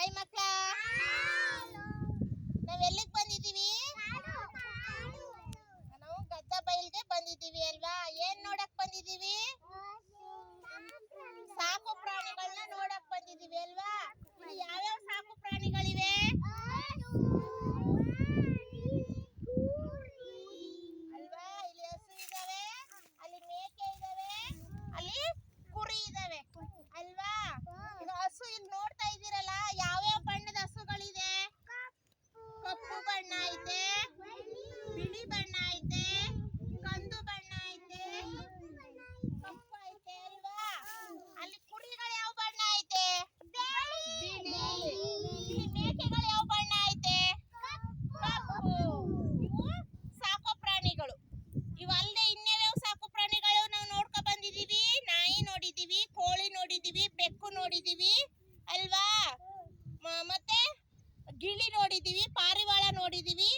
Hi ಮಕ್ಕಳ ಬಣ್ಣ ಐತೆ, ಕಂದು ಬಣ್ಣ ಐತೆ, ಕಪ್ಪು ಐತೆ ಅಲ್ವಾ? ಅಲ್ಲಿ ಕುರಿಗಳು ಯಾವ ಬಣ್ಣ ಐತೆ? ಇಲ್ಲಿ ಮೇಕೆಗಳು ಯಾವ ಬಣ್ಣ ಐತೆ? ಕಪ್ಪು. ಇವು ಸಾಕು ಪ್ರಾಣಿಗಳು. ಇವಲ್ಲದೆ ಇನ್ಯಾವ್ಯಾವ ಸಾಕು ಪ್ರಾಣಿಗಳು ನಾವು ನೋಡ್ಕೊ ಬಂದಿದೀವಿ. ನಾಯಿ ನೋಡಿದೀವಿ, ಕೋಳಿ ನೋಡಿದೀವಿ, ಬೆಕ್ಕು ನೋಡಿದೀವಿ, ಅಲ್ವಾ? ಮತ್ತೆ ಗಿಳಿ ನೋಡಿದೀವಿ, ಪಾರಿವಾಳ ನೋಡಿದೀವಿ.